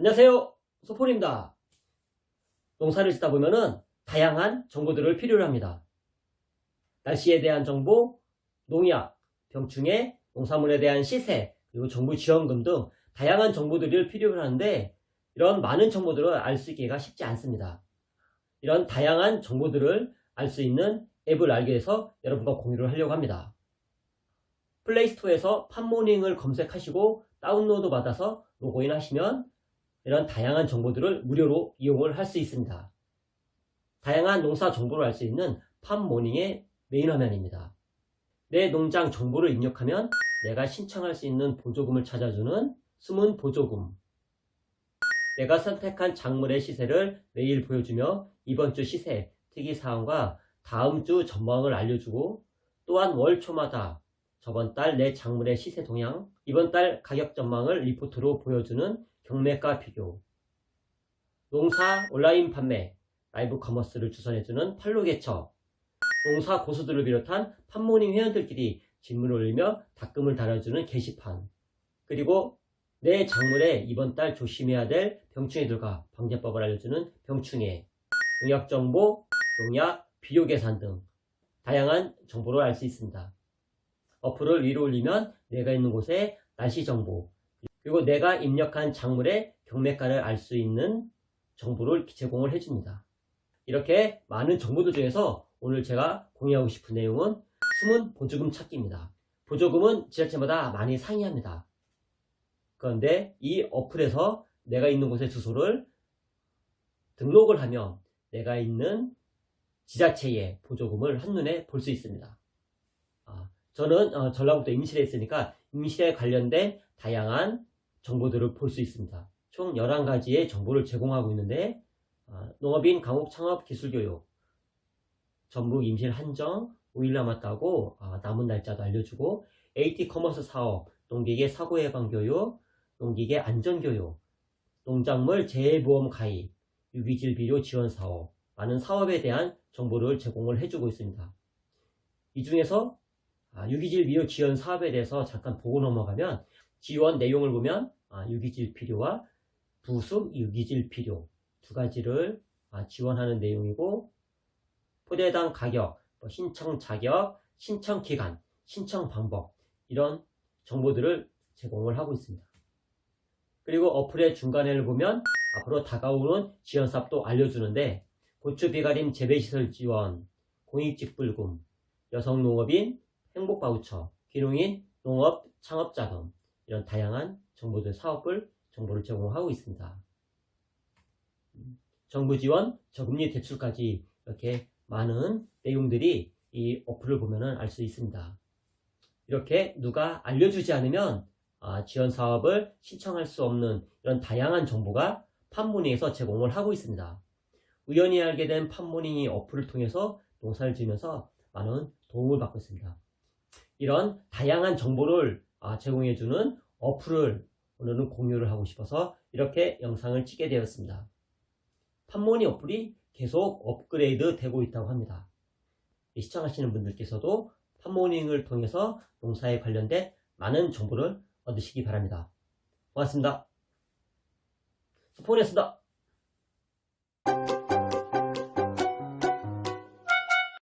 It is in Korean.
안녕하세요. 소폴입니다. 농사를 짓다 보면은 다양한 정보들을 필요로 합니다. 날씨에 대한 정보, 농약, 병충해, 농산물에 대한 시세, 그리고 정부 지원금 등 다양한 정보들을 필요로 하는데 이런 많은 정보들을 알 수 있기가 쉽지 않습니다. 이런 다양한 정보들을 알 수 있는 앱을 알게 돼서 여러분과 공유를 하려고 합니다. 플레이스토어에서 팜모닝을 검색하시고 다운로드 받아서 로그인 하시면 이런 다양한 정보들을 무료로 이용을 할 수 있습니다. 다양한 농사 정보를 알 수 있는 팜모닝의 메인 화면입니다. 내 농장 정보를 입력하면 내가 신청할 수 있는 보조금을 찾아주는 숨은 보조금. 내가 선택한 작물의 시세를 매일 보여주며 이번 주 시세, 특이 사항과 다음 주 전망을 알려주고 또한 월 초마다 저번 달 내 작물의 시세 동향, 이번 달 가격 전망을 리포트로 보여주는 경매가 비교, 농사 온라인 판매, 라이브 커머스를 주선해주는 팔로 개처, 농사 고수들을 비롯한 팜모닝 회원들끼리 질문을 올리며 답금을 달아주는 게시판, 그리고 내 작물에 이번 달 조심해야 될 병충해 들과 방제법을 알려주는 병충해, 농약 정보, 농약, 비료 계산 등 다양한 정보를 알 수 있습니다. 어플을 위로 올리면 내가 있는 곳의 날씨 정보, 그리고 내가 입력한 작물의 경매가를 알 수 있는 정보를 제공을 해줍니다. 이렇게 많은 정보들 중에서 오늘 제가 공유하고 싶은 내용은 숨은 보조금 찾기입니다. 보조금은 지자체마다 많이 상이합니다. 그런데 이 어플에서 내가 있는 곳의 주소를 등록을 하면 내가 있는 지자체의 보조금을 한눈에 볼 수 있습니다. 아, 저는 어, 전라북도 임실에 있으니까 임실에 관련된 다양한 정보들을 볼 수 있습니다. 총 11가지의 정보를 제공하고 있는데 아, 농업인 강옥 창업 기술교육, 전북 임실 한정 5일 남았다고 아, 남은 날짜도 알려주고 AT 커머스 사업, 농기계 사고 예방 교육, 농기계 안전 교육, 농작물 재해보험 가입, 유기질 비료 지원 사업, 많은 사업에 대한 정보를 제공을 해주고 있습니다. 이 중에서 아, 유기질 비료 지원 사업에 대해서 잠깐 보고 넘어가면 지원 내용을 보면 아, 유기질 필요와 부수 유기질 필요 두 가지를 아, 지원하는 내용이고 포대당 가격, 뭐 신청 자격, 신청 기간, 신청 방법 이런 정보들을 제공을 하고 있습니다. 그리고 어플의 중간에를 보면 앞으로 다가오는 지원 사업도 알려주는데 고추 비가림 재배시설 지원, 공익직불금, 여성농업인 행복바우처, 귀농인 농업 창업자금 이런 다양한 정보들 사업을 정보를 제공하고 있습니다. 정부 지원, 저금리 대출까지 이렇게 많은 내용들이 이 어플을 보면 알수 있습니다. 이렇게 누가 알려주지 않으면 아, 지원 사업을 신청할 수 없는 이런 다양한 정보가 팜모닝에서 제공을 하고 있습니다. 우연히 알게 된 팜모닝이 어플을 통해서 농사를 지으면서 많은 도움을 받고 있습니다. 이런 다양한 정보를 아, 제공해주는 어플을 오늘은 공유를 하고 싶어서 이렇게 영상을 찍게 되었습니다. 팜모니 어플이 계속 업그레이드 되고 있다고 합니다. 이 시청하시는 분들께서도 팜모닝을 통해서 농사에 관련된 많은 정보를 얻으시기 바랍니다. 고맙습니다. 스포니였습니다.